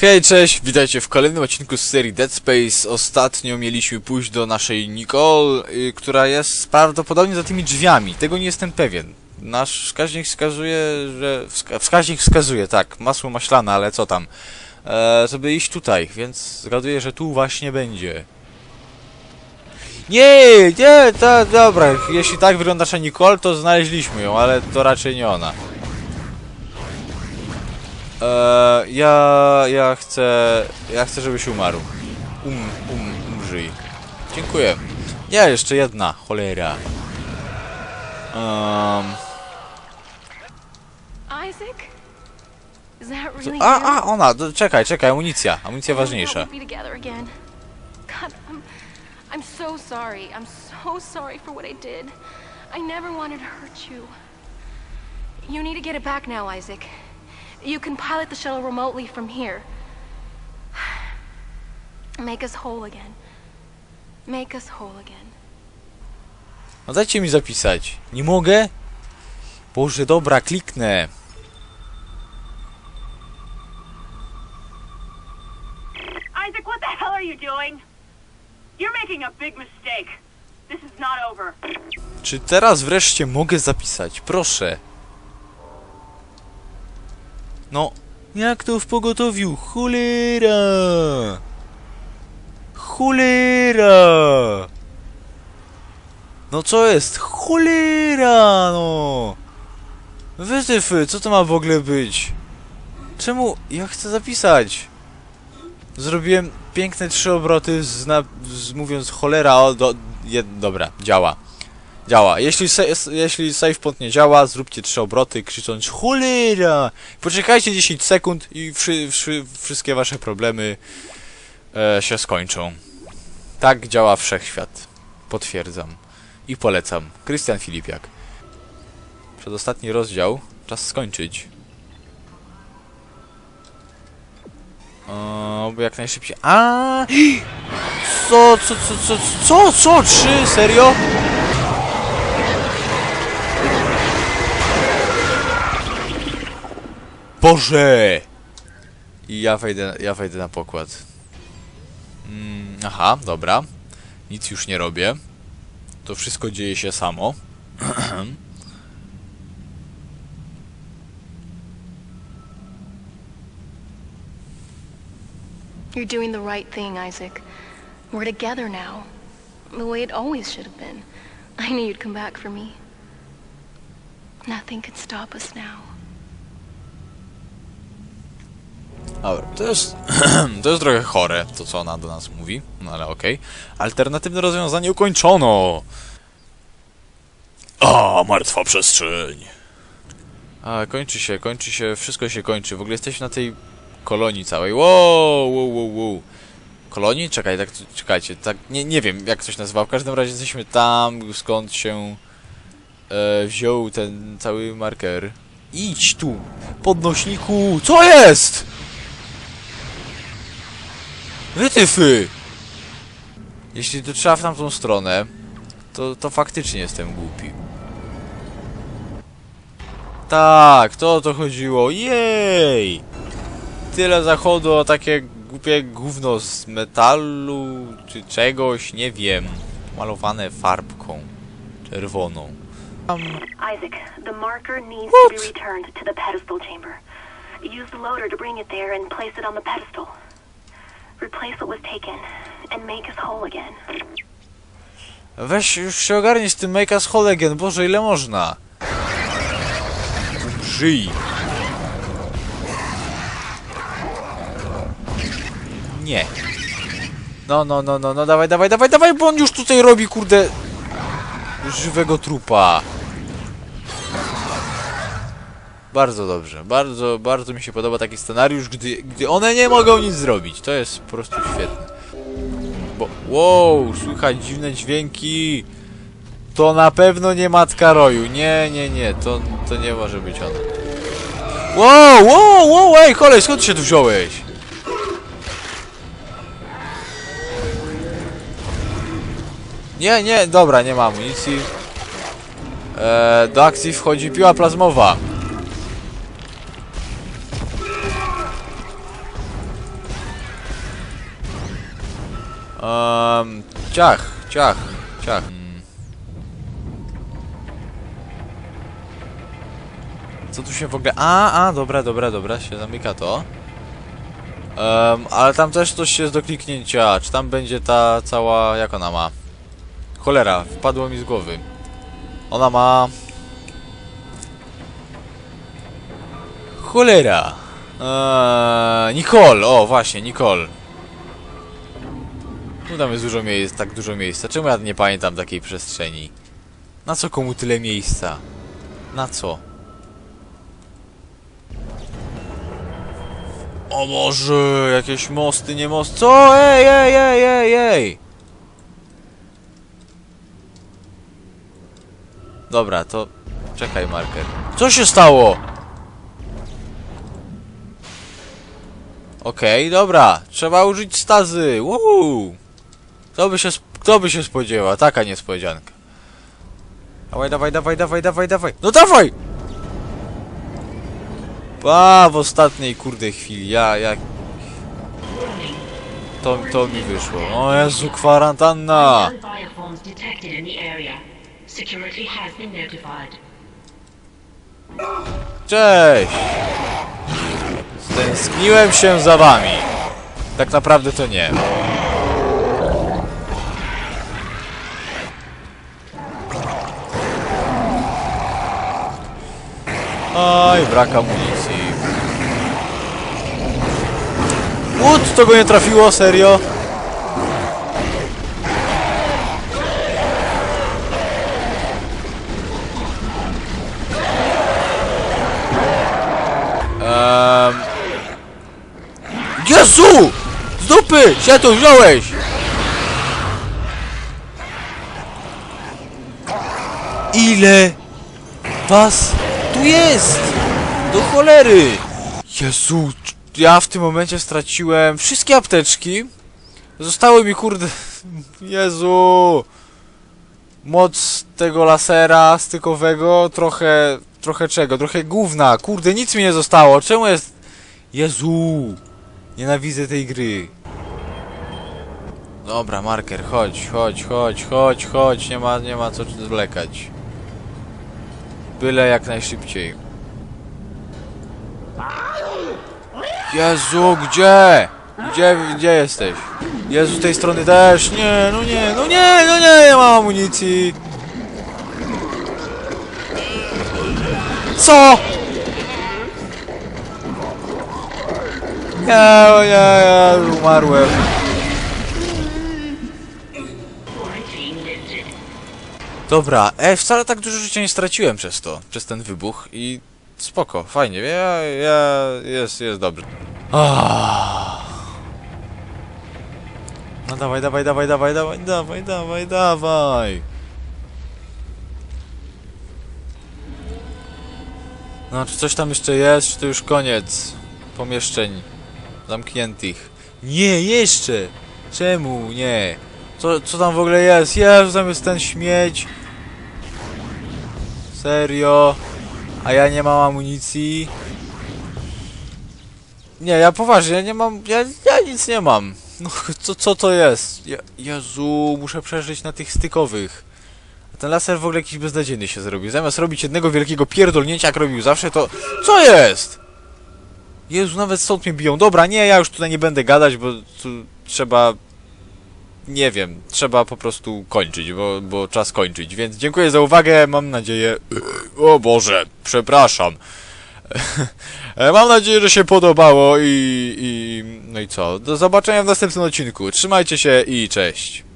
Hej, cześć, witajcie w kolejnym odcinku z serii Dead Space. Ostatnio mieliśmy pójść do naszej Nicole, y, która jest prawdopodobnie za tymi drzwiami. Tego nie jestem pewien. Nasz wskaźnik wskazuje, że... Wska wskaźnik wskazuje, tak, masło maślane, ale co tam. E, żeby iść tutaj, więc zgaduję, że tu właśnie będzie. Nie, nie, to dobra, jeśli tak wygląda nasza Nicole, to znaleźliśmy ją, ale to raczej nie ona. Eee, ja, ja chcę, ja chcę, żebyś umarł. Um, um, umrzyj. Dziękuję. Ja jeszcze jedna, cholera. Um, a, a, ona, czekaj, czekaj, amunicja, amunicja ważniejsza. help me be together again. God, I'm, I'm so sorry. I'm so sorry for what I did. I never wanted to hurt you. You need to get it back now, Isaac. You can pilot the shuttle remotely from here. Make us whole again. Make us whole again. No dajcie mi zapisać. Nie mogę? Boże, dobra, kliknę. Isaac, what the hell are you doing? You're making a big mistake. This is not over. Czy teraz wreszcie mogę zapisać? Proszę. No, jak to w pogotowiu? Cholera! Cholera! No co jest? Cholera, no! Wytyfy, co to ma w ogóle być? Czemu? Ja chcę zapisać. Zrobiłem piękne trzy obroty z, na, z mówiąc cholera, o, do, jed, dobra, działa. Działa. Jeśli, jeśli save point nie działa, zróbcie trzy obroty krzycząc cholera. Poczekajcie 10 sekund i wszy, wszy, wszystkie wasze problemy e, się skończą. Tak działa wszechświat. Potwierdzam. I polecam. Krystian Filipiak. Przedostatni rozdział. Czas skończyć. O, bo jak najszybciej. A! Co, co, co, co, co, co, trzy? Serio? Boże! I ja wejdę, ja wejdę na pokład. Mm, aha, dobra. Nic już nie robię. To wszystko dzieje się samo. You're doing the right thing, Isaac. We're together now. The way it always should have been. I knew you'd come back for me. Nothing can stop us now. Dobra, to jest, to jest trochę chore, to co ona do nas mówi, no ale okej. Alternatywne rozwiązanie ukończono! A, martwa przestrzeń! A, kończy się, kończy się, wszystko się kończy. W ogóle jesteśmy na tej kolonii całej. Wow, wow, wow, wow. Kolonii? Czekaj, tak, czekajcie, tak, nie, nie wiem jak coś nazywał. W każdym razie jesteśmy tam, skąd się e, wziął ten cały marker. Idź tu, podnośniku, co jest? Wytyfy! Jeśli to trzeba w tamtą stronę, to, to faktycznie jestem głupi. Tak, to o to chodziło. Jej! Tyle zachodu o takie głupie gówno z metalu czy czegoś, nie wiem. Malowane farbką czerwoną. Isaac, the marker needs What? to be returned to the pedestal chamber. Use the loader to bring it there and place it on the pedestal. Replace what was taken and make us whole again. Weź już się ogarnij z tym Make Us Whole Again, Boże ile można? Żyj! Nie. No, no, no, no, no, dawaj, dawaj, dawaj, dawaj, bo on już tutaj robi, kurde, żywego trupa. Bardzo dobrze, bardzo, bardzo mi się podoba taki scenariusz, gdy, gdy one nie mogą nic zrobić. To jest po prostu świetne. Bo, wow, słychać dziwne dźwięki. To na pewno nie matka roju. Nie, nie, nie, to, to nie może być ona. Wow, wow, wow, ej, kolej, skąd się tu wziąłeś? Nie, nie, dobra, nie mam amunicji. Eee, do akcji wchodzi piła plazmowa. Um, ciach, ciach, ciach. Co tu się w ogóle... A, a, dobra, dobra, dobra, się zamyka to. Um, ale tam też coś jest do kliknięcia. Czy tam będzie ta cała... Jak ona ma? Cholera, wpadło mi z głowy. Ona ma... Cholera! Eee, Nicole! O, właśnie, Nicole. Tu tam jest dużo tak dużo miejsca. Czemu ja nie pamiętam takiej przestrzeni? Na co komu tyle miejsca? Na co? O Boże, jakieś mosty, nie most. Co? Ej, ej, ej, ej, ej! Dobra, to... Czekaj, marker. Co się stało? Okej, dobra. Trzeba użyć stazy. Woohoo! Kto by się, kto by się spodziewał? Taka niespodzianka. Dawaj, dawaj, dawaj, dawaj, dawaj, dawaj. No dawaj! A, w ostatniej kurde chwili. Ja, ja... To, to mi wyszło. O Jezu, kwarantanna! Cześć! Stęskniłem się za wami. Tak naprawdę to nie. Oj, brak amunicji. Łód, to go nie trafiło, serio? Um... Jezu! Z dupy! Się tu wziąłeś! Ile was tu jest? Cholery! Jezu, ja w tym momencie straciłem wszystkie apteczki. Zostały mi kurde... Jezu! Moc tego lasera stykowego, trochę... Trochę czego? Trochę gówna. Kurde, nic mi nie zostało. Czemu jest... Jezu! Nienawidzę tej gry. Dobra, marker, chodź, chodź, chodź, chodź, chodź. Nie ma, nie ma co zwlekać. Byle jak najszybciej. Jezu, gdzie? Gdzie, gdzie jesteś? Jezu, z tej strony też. Nie, no nie, no nie, no nie, nie mam amunicji. Co? Nie, nie, ja umarłem. Dobra, e, wcale tak dużo życia nie straciłem przez to, przez ten wybuch i spoko, fajnie, ja, ja, jest, jest dobrze. No dawaj, dawaj, dawaj, dawaj, dawaj, dawaj, dawaj, dawaj. No, czy coś tam jeszcze jest, czy to już koniec pomieszczeń zamkniętych? Nie, jeszcze! Czemu nie? Co, co tam w ogóle jest? Jezu, tam jest ten śmieć. Serio? A ja nie mam amunicji? Nie, ja poważnie, ja nie mam, ja, ja nic nie mam. No, co, co to jest? Je, Jezu, muszę przeżyć na tych stykowych. A ten laser w ogóle jakiś beznadziejny się zrobił. Zamiast robić jednego wielkiego pierdolnięcia, jak robił zawsze, to... Co jest? Jezu, nawet stąd mnie biją. Dobra, nie, ja już tutaj nie będę gadać, bo tu trzeba... Nie wiem, trzeba po prostu kończyć, bo, bo czas kończyć. Więc dziękuję za uwagę, mam nadzieję... O Boże, przepraszam. Mam nadzieję, że się podobało i, i... No i co? Do zobaczenia w następnym odcinku. Trzymajcie się i cześć.